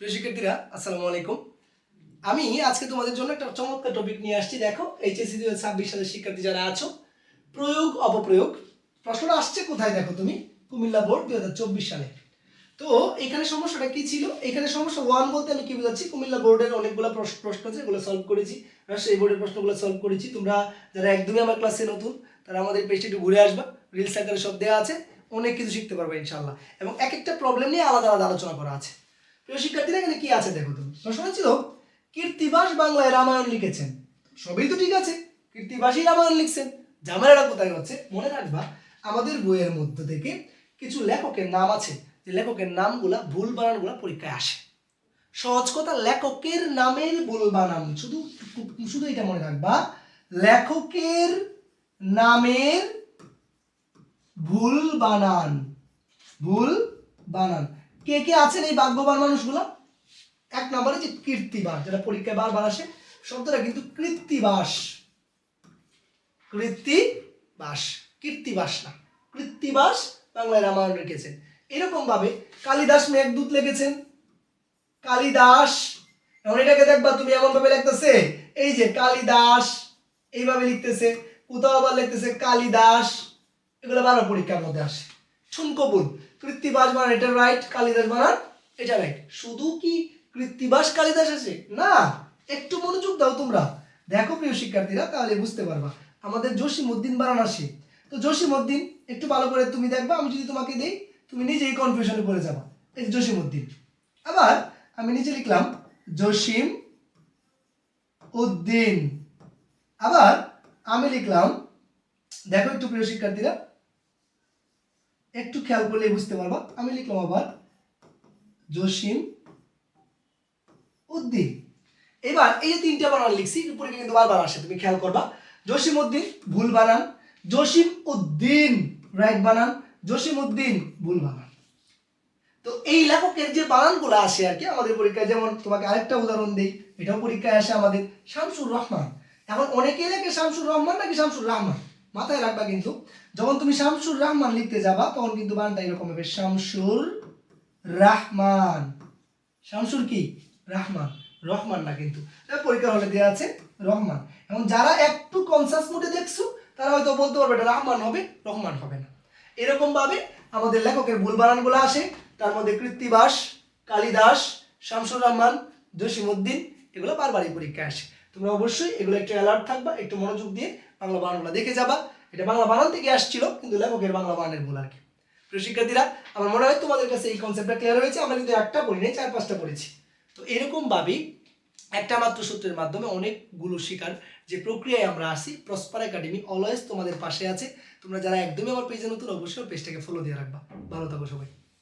প্রিয় শিক্ষার্থীরা, আসসালামু আলাইকুম। আমি আজকে তোমাদের জন্য একটা চমৎকার টপিক নিয়ে আসছি। দেখো এইচএসসি দু ছাব্বিশ সালের শিক্ষার্থী যারা আছো, প্রয়োগ, অপপ্রয়োগ, প্রশ্নটা আসছে কোথায় দেখো তুমি? কুমিল্লা বোর্ড দু হাজার চব্বিশ সালে। তো এখানে সমস্যাটা কি ছিল? এখানে সমস্যা ওয়ান বলতে আমি কি বোঝাচ্ছি? কুমিল্লা বোর্ডের অনেকগুলো প্রশ্ন প্রশ্ন আছে, এগুলো সলভ করেছি। সেই বোর্ডের প্রশ্নগুলো সলভ করেছি। তোমরা যারা একদমই আমার ক্লাসে নতুন, তারা আমাদের পেজটি একটু ঘুরে আসবা। রিলস আকারে সব দেওয়া আছে, অনেক কিছু শিখতে পারবে ইনশাল্লাহ এবং এক একটা প্রবলেম নিয়ে আলাদা আলাদা আলোচনা করা আছে। প্রিয় শিক্ষার্থীরা এখানে কি আছে দেখো তুমি প্রশ্ন ছিল কীর্তিবাস বাংলায় রামায়ণ লিখেছেন। সবই তো ঠিক আছে কীর্তিবাসই রামায়ণ লিখছেন। ঝামেলাটা কোথায় হচ্ছে? মনে রাখবা, আমাদের বইয়ের মধ্য থেকে কিছু লেখকের নাম আছে, যে লেখকের নামগুলা, ভুল বানানগুলা পরীক্ষায় আসে। সহজ কথা, লেখকের নামের ভুল বানান, শুধু শুধু এটা মনে রাখবা, লেখকের নামের ভুল বানান ভুল বানান। কে কে আছেন এই বাক্যবান মানুষগুলো? এক নম্বরে যে কীর্তিবাস, যেটা পরীক্ষায় বারবার আসে, শব্দটা কিন্তু কৃত্তিবাস। কৃত্তিবাস, কীর্তিবাস না, কৃত্তিবাস বাংলায় রামায়ণ লিখেছেন। এরকম ভাবে কালিদাস মেঘদূত লিখেছেন। কালিদাস, এখন এটাকে দেখবা তুমি এমন ভাবে লিখতেছে, এই যে কালিদাস, এইভাবে লিখতেছে, কোথাও আবার লিখতেছে কালিদাস, এগুলো বারবার পরীক্ষার মধ্যে আসে। ঠুনকবুল কৃত্তিবাস বানান, এটা রাইট কালিদাস বানান, এটা রাইট শুধু কি কৃত্তিবাস কালিদাস আছে? না, একটু মনোযোগ দাও তোমরা। দেখো প্রিয় শিক্ষার্থীরা, তাহলে বুঝতে পারবা। আমাদের জসিমউদ্দিন বানান আসে তো জসিমউদ্দিন, একটু ভালো করে তুমি দেখবা, আমি যদি তোমাকে দেই, তুমি নিজেই কনফিউশনে পড়ে যাবা। এই জসিমউদ্দিন। আবার আমি নিচে লিখলাম জসিম উদ্দিন আবার আমি লিখলাম, দেখো একটু প্রিয় শিক্ষার্থীরা একটু খেয়াল করলে বুঝতে পারবা। আমি লিখলাম আবার জসিম উদ্দিন। এবার এই যে তিনটা বানান লিখছি, উপরে কিন্তু বারবার আসে, তুমি খেয়াল করবা। জসিম উদ্দিন, ভুল বানান। জসিম উদ্দিন রাইট বানান। জসিম উদ্দিন, ভুল বানান। তো এই লেখকের যে বানানগুলো আসে আর কি, আমাদের পরীক্ষায়, যেমন তোমাকে আরেকটা উদাহরণ দিই, এটাও পরীক্ষায় আসে আমাদের, শামসুর রহমান। এখন অনেকেই লেখে শামসুর রহমান নাকি শামসুর রহমান? মাথায় রাখবা কিন্তু। যখন তুমি শামসুর রহমান লিখতে যাবা, তখন কিন্তু বানানটা এরকম হবে, শামসুর রাহমান। শামসুর কি? রাহমান। রহমান না কিন্তু। পরীক্ষা হলে দেওয়া আছে, রহমান। এবং যারা একটু কনসাস মোডে দেখছ, তারা হয়তো বলতে পারবে, এটা রহমান হবে রহমান হবে না। এরকম ভাবে আমাদের লেখকের ভুল বানানগুলো আসে, তার মধ্যে কৃত্তিবাস, কালিদাস, শামসুর রহমান, জসিমউদ্দিন, এগুলো বারবারই পরীক্ষায় আসে। তোমরা অবশ্যই এগুলো একটু অ্যালার্ট থাকবা, একটু মনোযোগ দিয়ে বাংলা বানানগুলো দেখে যাবা। এটা বাংলা বানান থেকে আসছিল, কিন্তু লেখকের বাংলা বানানের ভুল আর কি। প্রিয় শিক্ষার্থীরা, আমার মনে হয় তোমাদের কাছে এই কনসেপ্টটা ক্লিয়ার হয়েছে, আমরা কিন্তু একটা পড়ি নাই, চার পাঁচটা পড়েছি। তো এরকম ভাবেই একটা মাত্র সূত্রের মাধ্যমে অনেকগুলো শিকার যে প্রক্রিয়ায় আমরা আসি প্রসপার একাডেমি অলওয়েজ তোমাদের পাশে আছে। তোমরা যারা একদমই আমার পেজে নতুন, অবশ্যই পেজটাকে ফলো দিয়ে রাখবা। ভালো থাকো সবাই।